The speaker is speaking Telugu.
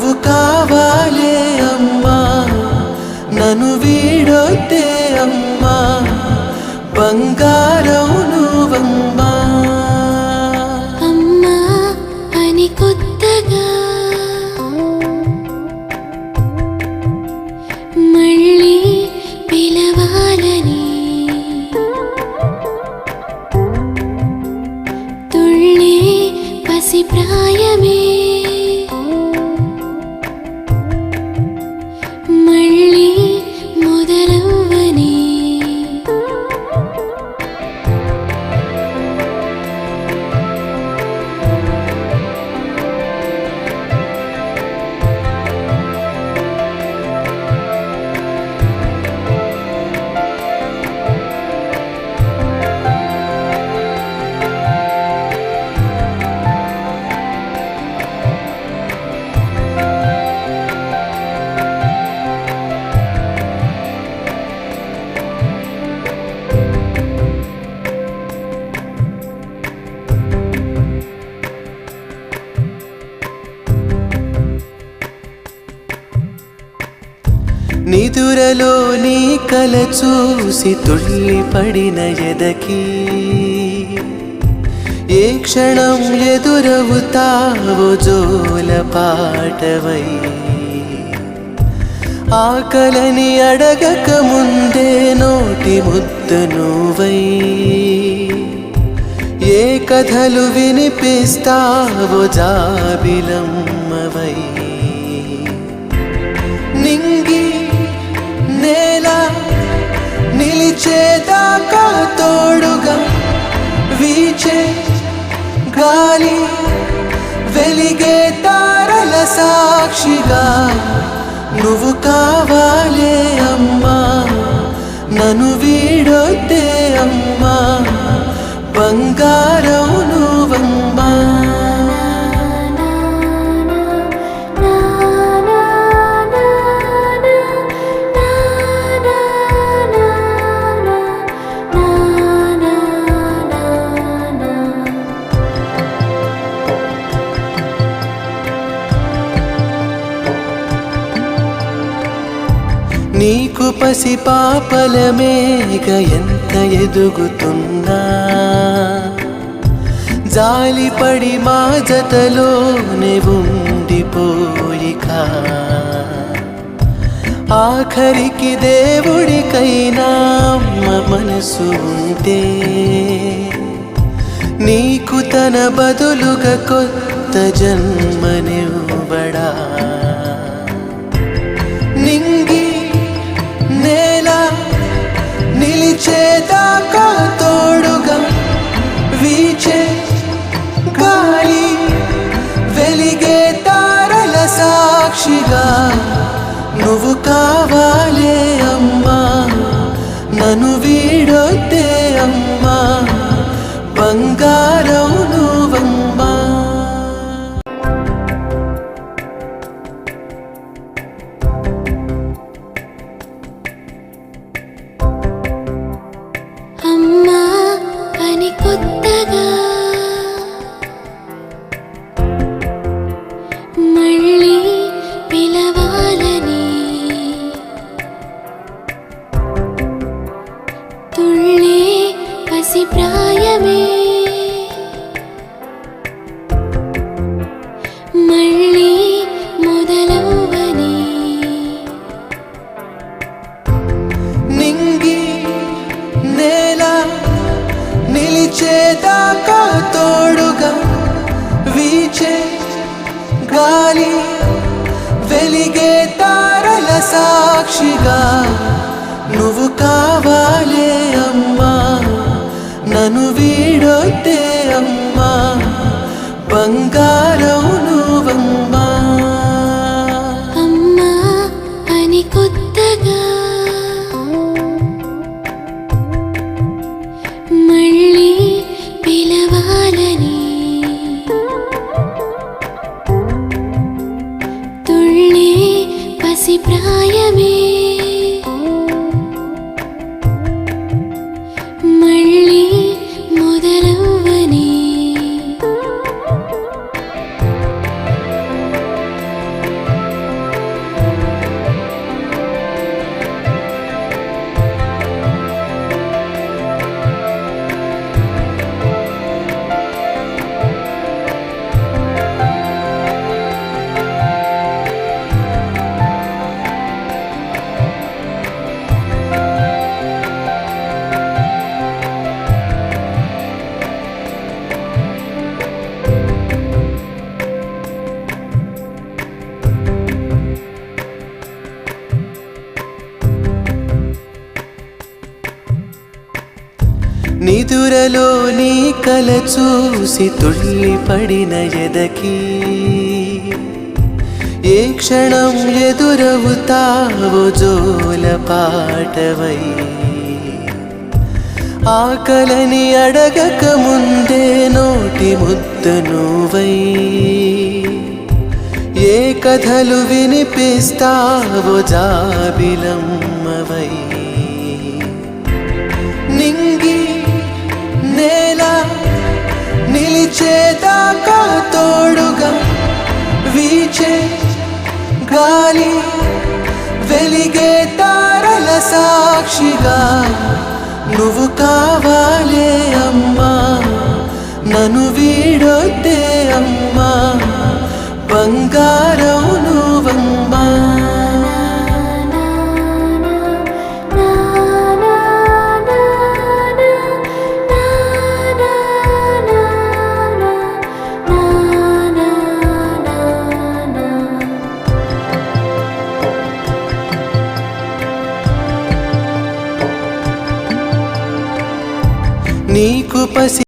నువ్వు కావాలే అమ్మా. నన్ను వీడొద్దే అమ్మా. బంగారం నువ్వమ్మా నిదురలో నీ కల చూసి తుళ్ళి పడిన ఎదకి. ఏ క్షణం ఎదురవుతావో జోల పాటవై. ఆకలని అడగక ముందే నోటి ముద్ద నువ్వై. ఏ కథలు వినిపిస్తావో జాబిలం సాక్షిగా నువ్వు కావాలే అమ్మా. నన్ను వీడొద్దే అమ్మా. బంగారం నువ్వమ్మా. నీకు పసి పాపల మేఘ ఎంత ఎదుగుతున్నా? జాలిపడి మా జతలోనే ఉండిపోయికా. ఆఖరికి దేవుడికైనా మనసు ఉంటే నీకు తన బదులుగా కొత్త జన్మనివ్వడా? నువ్వు కావాలే అమ్మా. నన్ను వీడొద్దే అమ్మా. బంగారు గాలి వెలిగే తారల సాక్షిగా నువ్వు కావాలే అమ్మా నన్ను అభిప్రాయమే నిదురలో నీ కల చూసి తుళ్ళి పడిన ఎదకి. ఏ క్షణం ఎదురవుతావో జోల పాటవై. ఆకలని అడగక ముందే నోటి ముద్ద నువ్వై. ఏ కథలు వినిపిస్తావో జాబిలమ్మవై. నిలిచేదాకా తోడుగా వీచే గాలి వెలిగే తారల సాక్షిగా నువ్వు కావాలే అమ్మా నన్ను వీడొద్దే అమ్మా బంగారం నువ్వమ్మా